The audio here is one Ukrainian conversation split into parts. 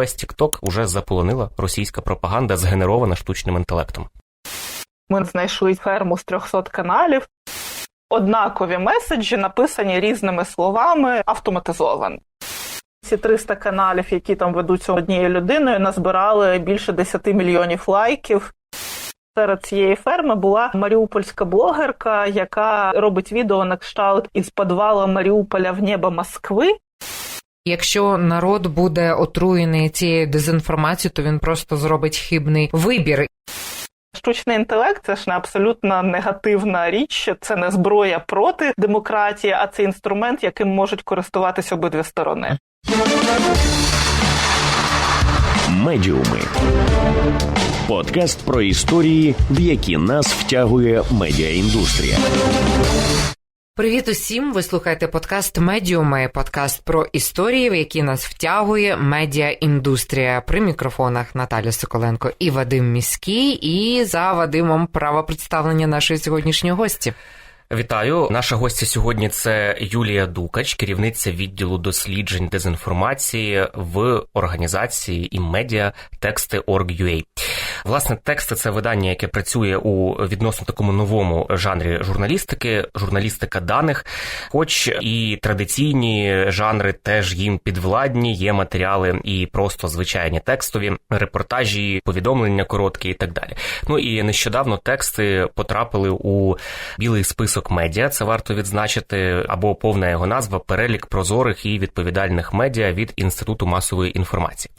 Весь TikTok уже заполонила російська пропаганда, згенерована штучним інтелектом. Ми знайшли ферму з 300 каналів. Однакові меседжі написані різними словами, автоматизовані. Ці 300 каналів, які там ведуться однією людиною, назбирали більше 10 мільйонів лайків. Серед цієї ферми була маріупольська блогерка, яка робить відео на кшталт із підвала Маріуполя в небо Москви. Якщо народ буде отруєний цією дезінформацією, то він просто зробить хибний вибір. Штучний інтелект це ж не абсолютно негативна річ. Це не зброя проти демократії, а це інструмент, яким можуть користуватися обидві сторони. Медіуми подкаст про історії, в які нас втягує медіаіндустрія. Привіт усім! Ви слухаєте подкаст Медіуми, подкаст про історії, в які нас втягує медіаіндустрія. При мікрофонах Наталя Соколенко і Вадим Міський. І за Вадимом право представлення нашої сьогоднішньої гості. Вітаю, наша гостя сьогодні це Юлія Дукач, керівниця відділу досліджень дезінформації в організації і медіа тексти.org.ua. Власне, тексти це видання, яке працює у відносно такому новому жанрі журналістики, журналістика даних, хоч і традиційні жанри теж їм підвладні, є матеріали і просто звичайні текстові репортажі, повідомлення короткі і так далі. Ну і нещодавно тексти потрапили у білий список медіа. Це варто відзначити, або повна його назва перелік прозорих і відповідальних медіа від інституту масової інформації.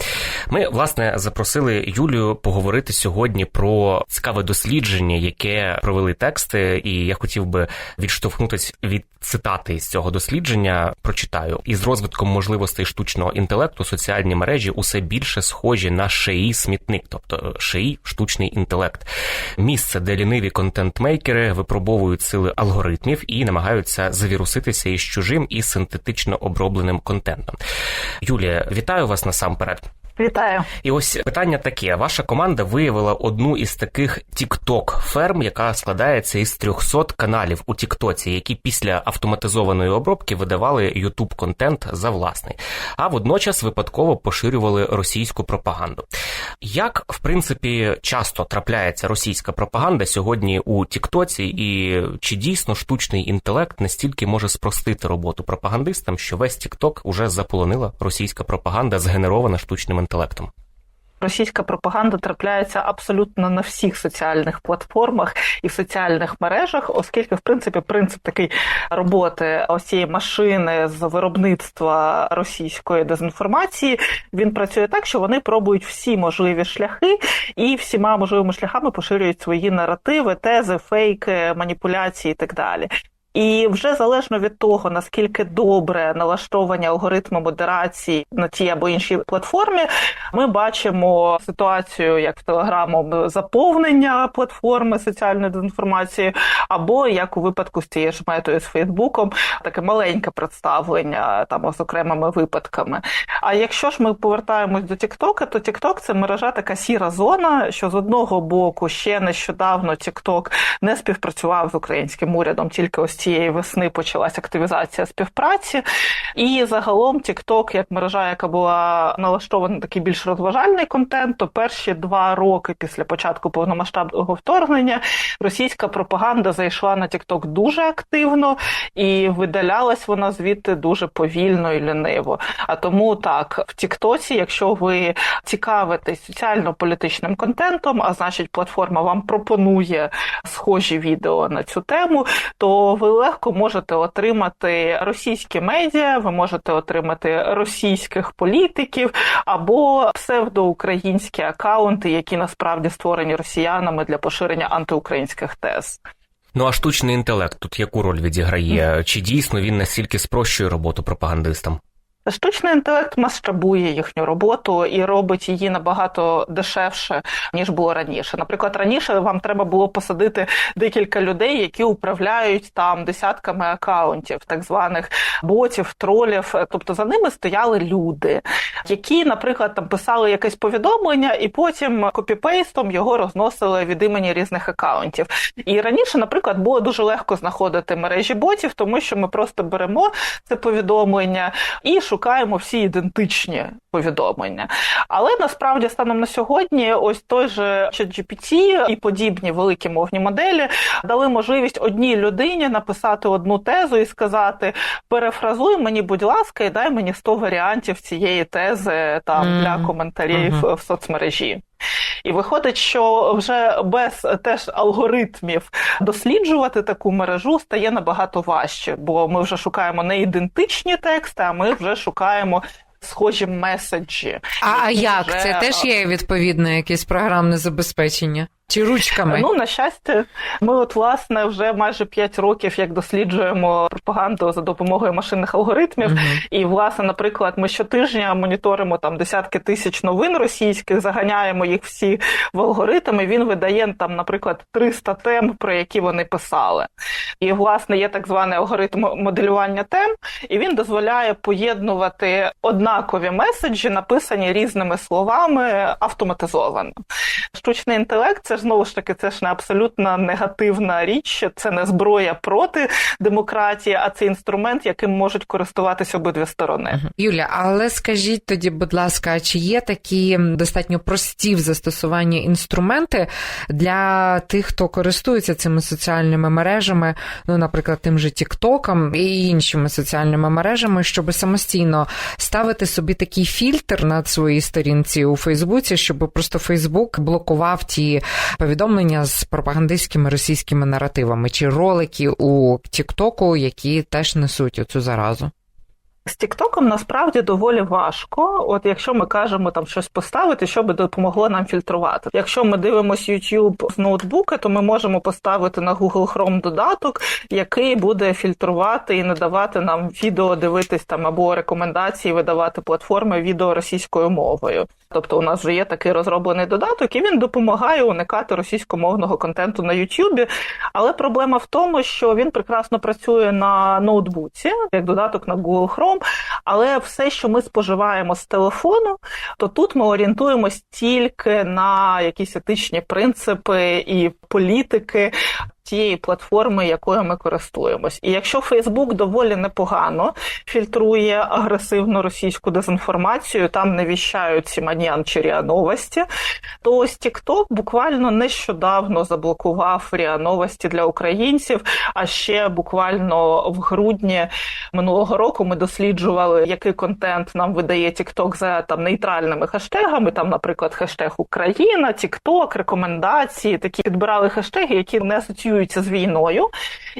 Ми власне запросили Юлію поговорити сьогодні про цікаве дослідження, яке провели тексти, і я хотів би відштовхнутися від цитати з цього дослідження. Прочитаю із розвитком можливостей штучного інтелекту соціальні мережі усе більше схожі на шиї смітник, тобто шиї штучний інтелект, місце, де ліниві контент-мейкери випробовують сили алгоритмів і намагаються завіруситися із чужим і синтетично обробленим контентом. Юлія, вітаю вас насамперед. Вітаю. І ось питання таке: ваша команда виявила одну із таких тікток ферм, яка складається із 300 каналів у Тіктоці, які після автоматизованої обробки видавали ютуб контент за власний, а водночас випадково поширювали російську пропаганду. Як в принципі часто трапляється російська пропаганда сьогодні у Тіктоці, і чи дійсно штучний інтелект настільки може спростити роботу пропагандистам, що весь Тікток уже заполонила російська пропаганда, згенерована штучним інтелектом? Російська пропаганда трапляється абсолютно на всіх соціальних платформах і в соціальних мережах, оскільки, в принципі, принцип такий роботи ось цієї машини з виробництва російської дезінформації він працює так, що вони пробують всі можливі шляхи і всіма можливими шляхами поширюють свої наративи, тези, фейки, маніпуляції і так далі. І вже залежно від того, наскільки добре налаштовані алгоритми модерації на тій або іншій платформі, ми бачимо ситуацію, як в Телеграму, заповнення платформи соціальної дезінформації, або як у випадку з тією ж метою з Фейсбуком, таке маленьке представлення там з окремими випадками. А якщо ж ми повертаємось до Тіктока, то Тікток це мережа така сіра зона, що з одного боку ще нещодавно Тікток не співпрацював з українським урядом, тільки ось цієї весни почалась активізація співпраці. І загалом TikTok, як мережа, яка була налаштована на такий більш розважальний контент, то перші два роки після початку повномасштабного вторгнення російська пропаганда зайшла на TikTok дуже активно і видалялась вона звідти дуже повільно і ліниво. А тому так, в Тіктоці, якщо ви цікавитесь соціально-політичним контентом, а значить, платформа вам пропонує схожі відео на цю тему, то ви легко можете отримати російські медіа, ви можете отримати російських політиків або псевдоукраїнські акаунти, які насправді створені росіянами для поширення антиукраїнських тез. Ну а штучний інтелект тут яку роль відіграє? Чи дійсно він настільки спрощує роботу пропагандистам? Штучний інтелект масштабує їхню роботу і робить її набагато дешевше ніж було раніше. Наприклад, раніше вам треба було посадити декілька людей, які управляють там десятками акаунтів, так званих ботів, тролів. Тобто за ними стояли люди, які, наприклад, там писали якесь повідомлення, і потім копіпейстом його розносили від імені різних акаунтів. І раніше, наприклад, було дуже легко знаходити мережі ботів, тому що ми просто беремо це повідомлення і шукаємо всі ідентичні повідомлення. Але насправді станом на сьогодні, ось той же ChatGPT і подібні великі мовні моделі дали можливість одній людині написати одну тезу і сказати: перефразуй мені, будь ласка, і дай мені 100 варіантів цієї тези там Мгм. для коментарів Мгм. в соцмережі. І виходить, що вже без теж алгоритмів досліджувати таку мережу стає набагато важче, бо ми вже шукаємо не ідентичні тексти, а ми вже шукаємо схожі меседжі. А, а як? вже, Це теж є відповідне якесь програмне забезпечення? Чи ручками? Ну, на щастя, ми от власне вже майже 5 років як досліджуємо пропаганду за допомогою машинних алгоритмів. Мгм. І, власне, наприклад, ми щотижня моніторимо там десятки тисяч новин російських, заганяємо їх всі в алгоритм, і він видає там, наприклад, 300 тем, про які вони писали. І, власне, є так званий алгоритм моделювання тем, і він дозволяє поєднувати однакові меседжі, написані різними словами автоматизовано. Штучний інтелект це знову ж таки це ж не абсолютно негативна річ, це не зброя проти демократії, а це інструмент, яким можуть користуватися обидві сторони. Юля, але скажіть тоді, будь ласка, чи є такі достатньо прості в застосуванні інструменти для тих, хто користується цими соціальними мережами, ну, наприклад, тим же Тіктоком і іншими соціальними мережами, щоб самостійно ставити собі такий фільтр на своїй сторінці у Фейсбуці, щоб просто Фейсбук блокував ті повідомлення з пропагандистськими російськими наративами чи ролики у Тіктоку, які теж несуть оцю заразу. З Тіктоком насправді доволі важко. От якщо ми кажемо там щось поставити, що би допомогло нам фільтрувати. Якщо ми дивимося YouTube з ноутбука, то ми можемо поставити на Google Chrome додаток, який буде фільтрувати і надавати нам відео дивитись там або рекомендації видавати платформи відео російською мовою. Тобто у нас вже є такий розроблений додаток, і він допомагає уникати російськомовного контенту на YouTube. Але проблема в тому, що він прекрасно працює на ноутбуці, як додаток на Google Chrome, але все, що ми споживаємо з телефону, то тут ми орієнтуємось тільки на якісь етичні принципи і політики. Тієї платформи, якою ми користуємось, і якщо Facebook доволі непогано фільтрує агресивну російську дезінформацію, там не віщають ці чи ріа новості, то ось TikTok буквально нещодавно заблокував ріа новості для українців. А ще буквально в грудні минулого року ми досліджували, який контент нам видає TikTok за там нейтральними хештегами. Там, наприклад, хештег Україна, TikTok, рекомендації, такі підбирали хештеги, які не асоціюються з війною.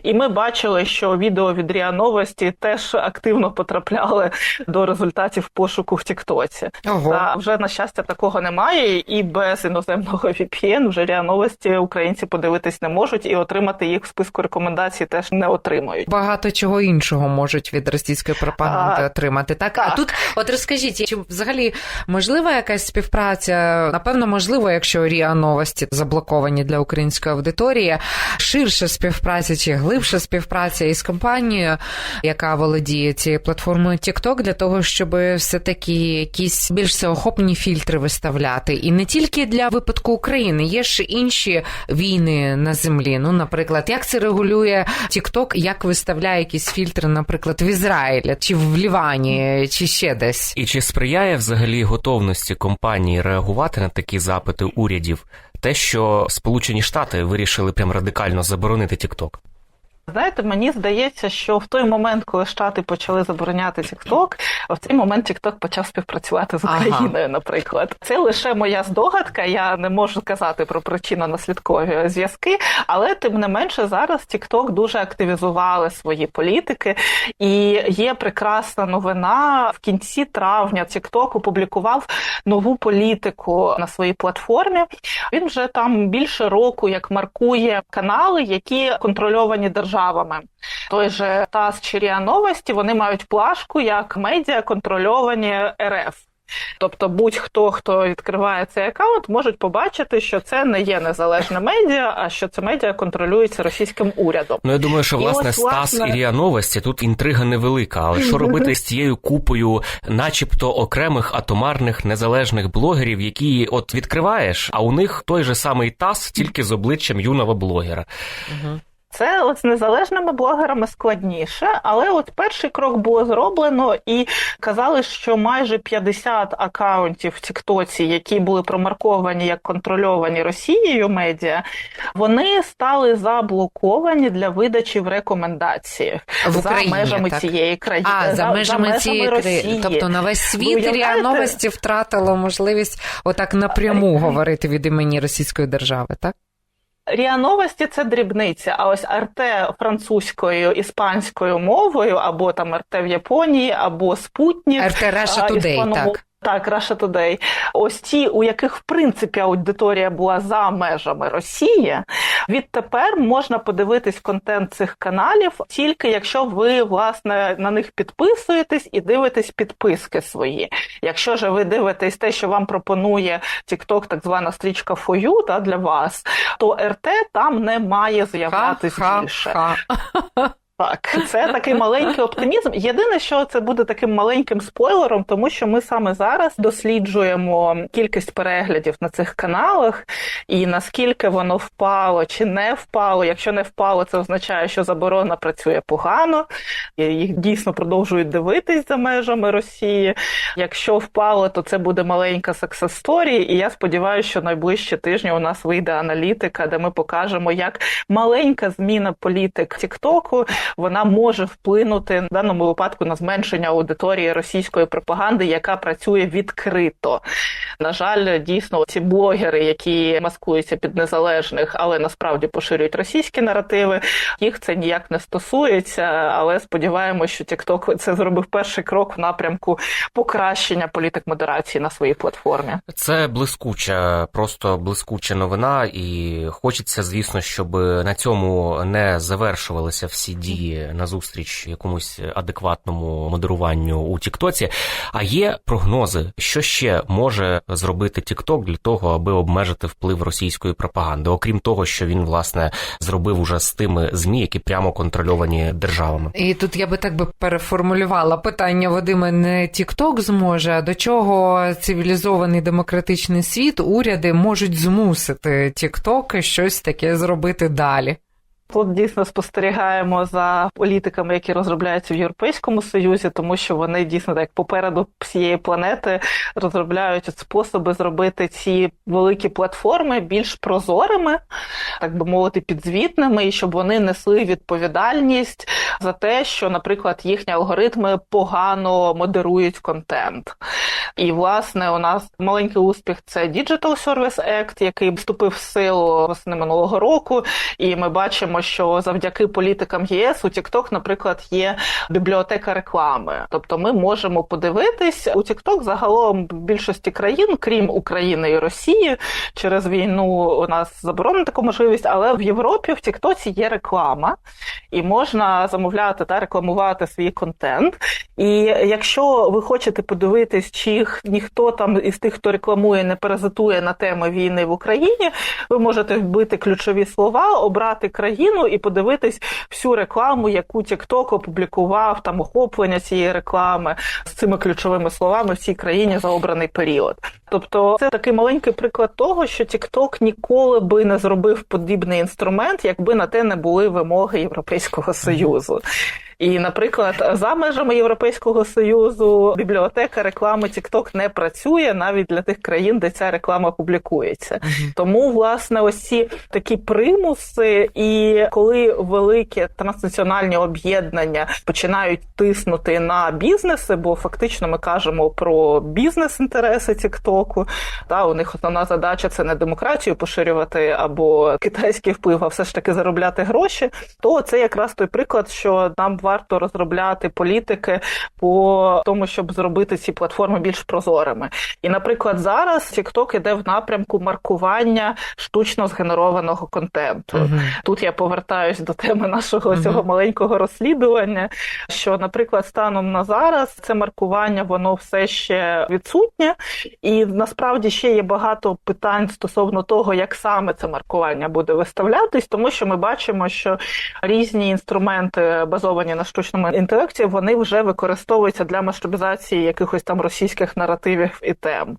І ми бачили, що відео від РІА Новості теж активно потрапляли до результатів пошуку в Тіктоці. Та вже на щастя такого немає, і без іноземного VPN вже РІА Новості українці подивитись не можуть і отримати їх в списку рекомендацій теж не отримають. Багато чого іншого можуть від російської пропаганди А, отримати. Так? а тут, от розкажіть, чи взагалі можлива якась співпраця? Напевно, можливо, якщо Ріа новості заблоковані для української аудиторії, ширша співпраця чи глибша співпраця із компанією, яка володіє цією платформою TikTok, для того, щоб все таки якісь більш всеохопні фільтри виставляти, і не тільки для випадку України, є ж інші війни на землі. Ну, наприклад, як це регулює TikTok, як виставляє якісь фільтри, наприклад, в Ізраїлі чи в Лівані, чи ще десь. І чи сприяє взагалі готовності компанії реагувати на такі запити урядів? Те, що Сполучені Штати вирішили прям радикально заборонити TikTok? Знаєте, мені здається, що в той момент, коли Штати почали забороняти TikTok, в цей момент TikTok почав співпрацювати з Ага. Україною, наприклад. Це лише моя здогадка. Я не можу казати про причинно-наслідкові зв'язки, але тим не менше зараз TikTok дуже активізували свої політики, і є прекрасна новина. В кінці травня TikTok опублікував нову політику на своїй платформі. Він вже там більше року як маркує канали, які контрольовані державами. Той же ТАСС чи РІА Новості вони мають плашку як медіа контрольовані РФ. Тобто будь-хто, хто відкриває цей аккаунт, можуть побачити, що це не є незалежне медіа, а що це медіа контролюється російським урядом. Ну я думаю, що І власне ось, Стас власне- і Ріа Новості тут інтрига невелика. Але що робити з цією купою, начебто окремих атомарних незалежних блогерів, які от відкриваєш, а у них той же самий ТАСС, тільки з обличчям юного блогера. Це от з незалежними блогерами складніше, але от перший крок було зроблено, і казали, що майже 50 акаунтів в Тіктоці, які були промарковані як контрольовані Росією медіа, вони стали заблоковані для видачі в рекомендаціях В за Україні, межами так? цієї країни. А, за межами цієї країни. Росії. Тобто на весь світ Ви РІА? Новості втратило можливість отак напряму говорити від імені Російської держави, так? Ріа Новості це дрібниця, а ось РТ французькою, іспанською мовою, або там РТ в Японії, або Спутні РТ Раша Тудей, так. Так, Russia Today. Ось ті, у яких в принципі аудиторія була за межами Росії, відтепер можна подивитись контент цих каналів тільки якщо ви власне на них підписуєтесь і дивитесь підписки свої. Якщо ж ви дивитесь те, що вам пропонує TikTok, так звана стрічка For You, та для вас, то РТ там не має з'являтись більше. Так, це такий маленький оптимізм. Єдине, що це буде таким маленьким спойлером, тому що ми саме зараз досліджуємо кількість переглядів на цих каналах і наскільки воно впало чи не впало. Якщо не впало, це означає, що заборона працює погано, і їх дійсно продовжують дивитись за межами Росії. Якщо впало, то це буде маленька story, і я сподіваюся, що найближчі тижні у нас вийде аналітика, де ми покажемо, як маленька зміна політик Тіктоку вона може вплинути в даному випадку на зменшення аудиторії російської пропаганди, яка працює відкрито. На жаль, дійсно ці блогери, які маскуються під незалежних, але насправді поширюють російські наративи, їх це ніяк не стосується. Але сподіваємося, що TikTok це зробив перший крок в напрямку покращення політик модерації на своїй платформі. Це блискуча, просто блискуча новина, і хочеться, звісно, щоб на цьому не завершувалися всі дії назустріч якомусь адекватному модеруванню у Тіктоці. А є прогнози, що ще може зробити Тікток для того, аби обмежити вплив російської пропаганди, окрім того, що він власне зробив уже з тими змі, які прямо контрольовані державами. І тут я би так би переформулювала питання Вадиме, не Тікток зможе, а до чого цивілізований демократичний світ, уряди можуть змусити Тікток щось таке зробити далі. Тут дійсно спостерігаємо за політиками, які розробляються в Європейському Союзі, тому що вони дійсно так попереду всієї планети розробляють способи зробити ці великі платформи більш прозорими, так би мовити, підзвітними, і щоб вони несли відповідальність за те, що, наприклад, їхні алгоритми погано модерують контент. І власне у нас маленький успіх це Digital Service Act, який вступив в силу восени минулого року, і ми бачимо, що завдяки політикам ЄС у TikTok, наприклад, є бібліотека реклами. Тобто, ми можемо подивитись у TikTok загалом в більшості країн, крім України і Росії, через війну у нас заборонена така можливість, але в Європі в TikTok є реклама, і можна замовляти та рекламувати свій контент. І якщо ви хочете подивитись, чи ніхто там із тих, хто рекламує, не паразитує на теми війни в Україні, ви можете вбити ключові слова, обрати країну і подивитись всю рекламу, яку TikTok опублікував, там охоплення цієї реклами з цими ключовими словами в цій країні за обраний період. Тобто, це такий маленький приклад того, що TikTok ніколи би не зробив подібний інструмент, якби на те не були вимоги Європейського союзу. І, наприклад, за межами Європейського союзу бібліотека реклами TikTok не працює навіть для тих країн, де ця реклама публікується. Тому, власне, ось ці такі примуси, і коли великі транснаціональні об'єднання починають тиснути на бізнеси, бо фактично ми кажемо про бізнес-інтереси TikTok, та у них основна задача це не демократію поширювати або китайський вплив, а все ж таки заробляти гроші. То це якраз той приклад, що нам варто розробляти політики по тому, щоб зробити ці платформи більш прозорими. І, наприклад, зараз TikTok іде в напрямку маркування штучно згенерованого контенту. Мгм. Тут я повертаюсь до теми нашого Мгм. цього маленького розслідування. Що, наприклад, станом на зараз це маркування воно все ще відсутнє, і насправді ще є багато питань стосовно того, як саме це маркування буде виставлятись, тому що ми бачимо, що різні інструменти базовані на на штучному інтелекті, вони вже використовуються для масштабізації якихось там російських наративів і тем.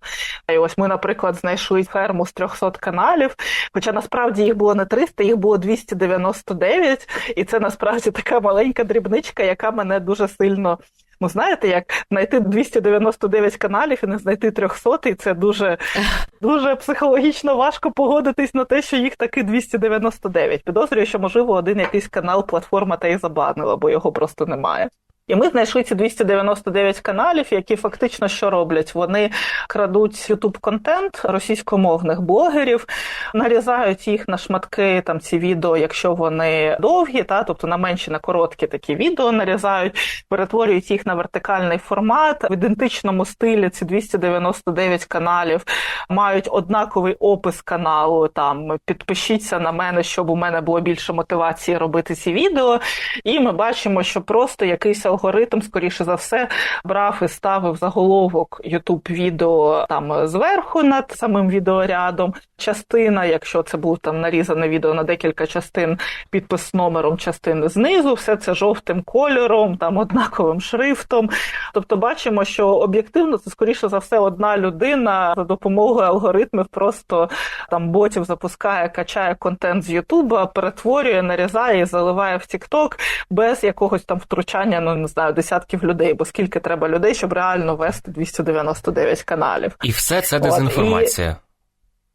І ось ми, наприклад, знайшли ферму з 300 каналів, хоча насправді їх було не 300, їх було 299, і це насправді така маленька дрібничка, яка мене дуже сильно. Ну, знаєте, як знайти 299 каналів і не знайти 300, і це дуже дуже психологічно важко погодитись на те, що їх таки 299. Підозрюю, що, можливо, один якийсь канал платформа та й забанила, бо його просто немає. І ми знайшли ці 299 каналів, які фактично що роблять? Вони крадуть youtube контент російськомовних блогерів, нарізають їх на шматки там ці відео, якщо вони довгі, та тобто на менші, на короткі такі відео нарізають, перетворюють їх на вертикальний формат в ідентичному стилі. Ці 299 каналів мають однаковий опис каналу. Там підпишіться на мене, щоб у мене було більше мотивації робити ці відео. І ми бачимо, що просто якийсь алгоритм, скоріше за все, брав і ставив заголовок youtube відео там зверху над самим відеорядом. Частина, якщо це було там нарізане відео на декілька частин, підпис номером частини знизу, все це жовтим кольором, там однаковим шрифтом. Тобто, бачимо, що об'єктивно це скоріше за все одна людина за допомогою алгоритмів просто там ботів запускає, качає контент з Ютуба, перетворює, нарізає і заливає в TikTok без якогось там втручання. Ну не знаю, десятків людей, бо скільки треба людей, щоб реально вести 299 каналів. І все це дезінформація. От, і...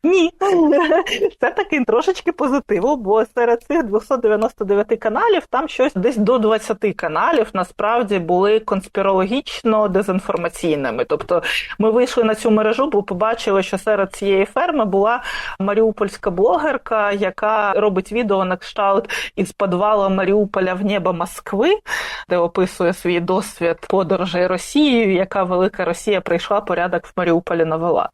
Ні, це такий трошечки позитиву, бо серед цих 299 каналів там щось десь до 20 каналів насправді були конспірологічно дезінформаційними. Тобто ми вийшли на цю мережу, бо побачили, що серед цієї ферми була маріупольська блогерка, яка робить відео на кшталт із підвала Маріуполя в небо Москви, де описує свій досвід подорожей Росією, яка велика Росія прийшла порядок в Маріуполі навела.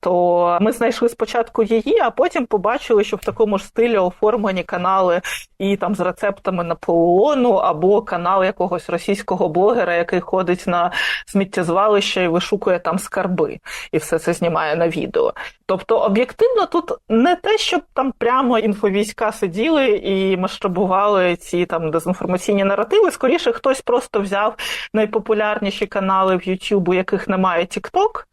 То ми знайшли спочатку її, а потім побачили, що в такому ж стилі оформлені канали і там з рецептами Наполеону, або канал якогось російського блогера, який ходить на сміттєзвалище і вишукує там скарби, і все це знімає на відео. Тобто, об'єктивно, тут не те, щоб там прямо інфовійська сиділи і масштабували ці там дезінформаційні наративи. Скоріше, хтось просто взяв найпопулярніші канали в YouTube, яких немає TikTok,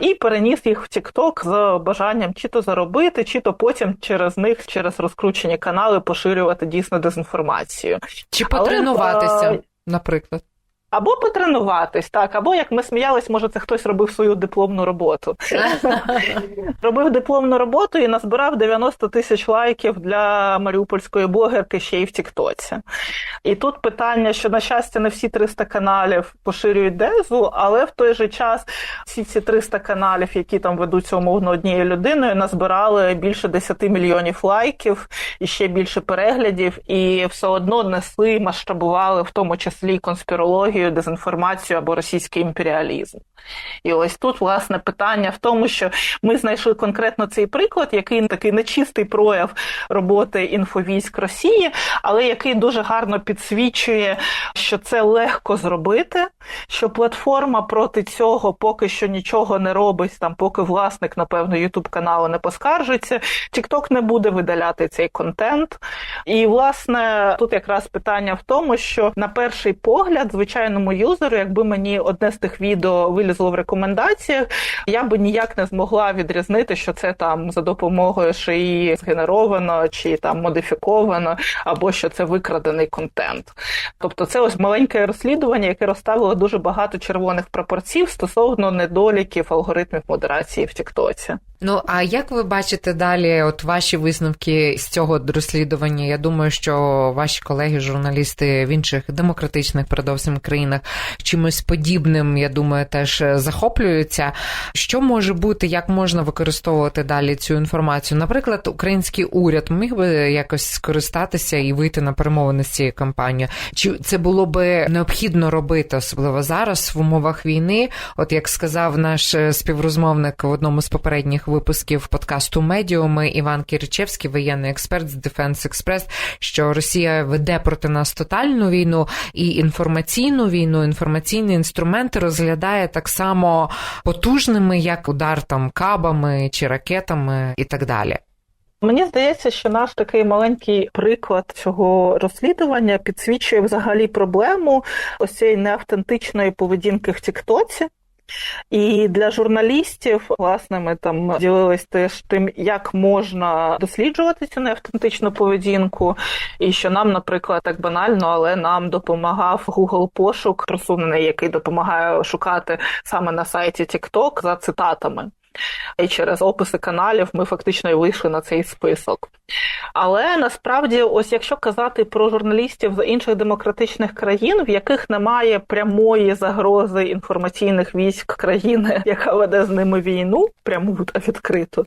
і переніс їх в TikTok з бажанням чи то заробити, чи то потім через них, через розкручені канали, поширювати дійсно дезінформацію. Чи потренуватися, Але, наприклад. Або потренуватись, так, або як ми сміялись, може, це хтось робив свою дипломну роботу. Робив дипломну роботу і назбирав 90 тисяч лайків для маріупольської блогерки ще й в Тіктоці. І тут питання, що, на щастя, не всі 300 каналів поширюють дезу, але в той же час всі ці 300 каналів, які там ведуться умовно однією людиною, назбирали більше 10 мільйонів лайків і ще більше переглядів, і все одно несли, масштабували в тому числі конспірологію ідеологію, дезінформацію або російський імперіалізм. І ось тут власне питання в тому, що ми знайшли конкретно цей приклад, який такий нечистий прояв роботи інфовійськ Росії, але який дуже гарно підсвічує, що це легко зробити, що платформа проти цього поки що нічого не робить, там поки власник, напевно, Ютуб каналу не поскаржиться. TikTok не буде видаляти цей контент. І, власне, тут якраз питання в тому, що на перший погляд, звичайному юзеру, якби мені одне з тих відео вилізло в рекомендаціях, я би ніяк не змогла відрізнити, що це там за допомогою шиї згенеровано чи там модифіковано, або що це викрадений контент. Тобто, це ось маленьке розслідування, яке розставило дуже багато червоних пропорцій стосовно недоліків алгоритмів модерації в Тіктоці. Ну а як ви бачите далі, от ваші висновки з цього розслідування? Я думаю, що ваші колеги, журналісти в інших демократичних передовсім країнах чимось подібним, я думаю, теж захоплюються. Що може бути, як можна використовувати далі цю інформацію? Наприклад, український уряд міг би якось скористатися і вийти на перемовини з цією кампанією? Чи це було би необхідно робити, особливо зараз в умовах війни? От як сказав наш співрозмовник в одному з попередніх випусків подкасту Медіуми Іван Кіричевський, воєнний експерт з Defense Express, що Росія веде проти нас тотальну війну і інформаційну війну, інформаційні інструменти розглядає так само потужними, як удар там кабами чи ракетами і так далі. Мені здається, що наш такий маленький приклад цього розслідування підсвічує взагалі проблему ось цієї неавтентичної поведінки в Тіктоці. І для журналістів, власне, ми там ділились теж тим, як можна досліджувати цю неавтентичну поведінку, і що нам, наприклад, так банально, але нам допомагав Google пошук просунений, який допомагає шукати саме на сайті TikTok за цитатами. І через описи каналів ми фактично і вийшли на цей список. Але насправді, ось якщо казати про журналістів з інших демократичних країн, в яких немає прямої загрози інформаційних військ країни, яка веде з ними війну, пряму та відкриту,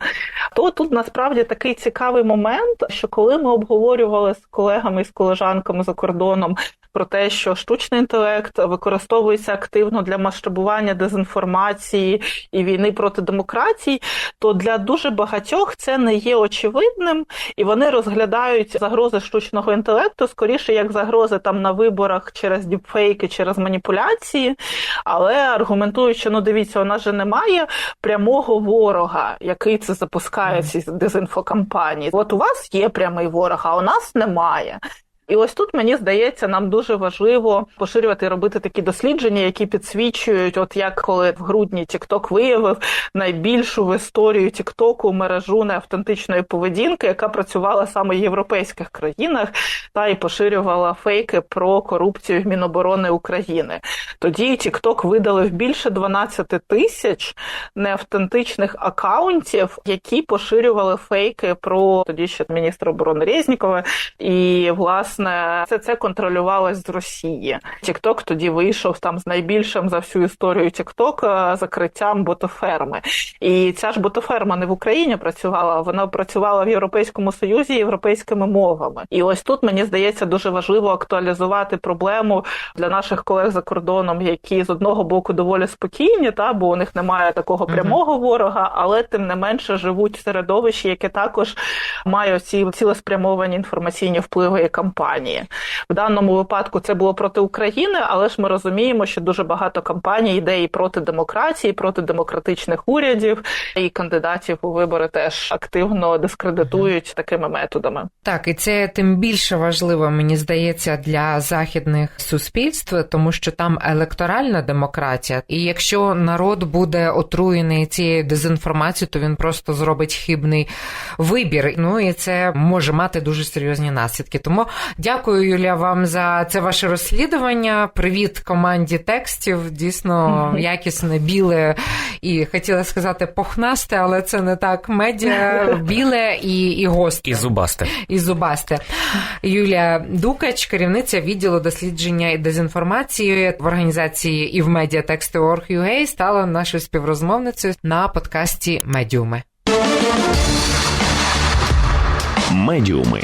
то тут насправді такий цікавий момент, що коли ми обговорювали з колегами і з колежанками за кордоном про те, що штучний інтелект використовується активно для масштабування дезінформації і війни проти демократії, то для дуже багатьох це не є очевидним, і вони розглядають загрози штучного інтелекту скоріше як загрози там на виборах через діпфейки, через маніпуляції, але аргументують, що ну дивіться, у нас же немає прямого ворога, який це запускає ці дезінфокампанії. От у вас є прямий ворог, а у нас немає. І ось тут мені здається, нам дуже важливо поширювати і робити такі дослідження, які підсвічують, от як коли в грудні TikTok виявив найбільшу в історію TikTok мережу неавтентичної поведінки, яка працювала саме в європейських країнах, та й поширювала фейки про корупцію в Міноборони України. Тоді TikTok видалив більше 12 тисяч неавтентичних акаунтів, які поширювали фейки про тоді ще міністра оборони Резнікова і власне власне все це контролювалось з Росії. Тікток тоді вийшов там з найбільшим за всю історію Тікток закриттям ботоферми. І ця ж ботоферма не в Україні працювала, вона працювала в Європейському Союзі європейськими мовами. І ось тут мені здається дуже важливо актуалізувати проблему для наших колег за кордоном, які з одного боку доволі спокійні, та бо у них немає такого прямого ворога, але тим не менше живуть в середовищі, яке також має ці цілеспрямовані інформаційні впливи і кампанії кампанії. В даному випадку це було проти України, але ж ми розуміємо, що дуже багато кампаній йде і проти демократії, проти демократичних урядів, і кандидатів у вибори теж активно дискредитують такими методами. Так, і це тим більше важливо, мені здається, для західних суспільств, тому що там електоральна демократія, і якщо народ буде отруєний цією дезінформацією, то він просто зробить хибний вибір. Ну і це може мати дуже серйозні наслідки. Тому Дякую, Юлія, вам за це ваше розслідування. Привіт команді текстів. Дійсно якісне, біле і хотіла сказати похнасте, але це не так. Медіа біле і і гостре. І зубасте. І зубасте. Юлія Дукач, керівниця відділу дослідження і дезінформації в організації і в медіа тексти Орг.ua, стала нашою співрозмовницею на подкасті Медіуми. Медіуми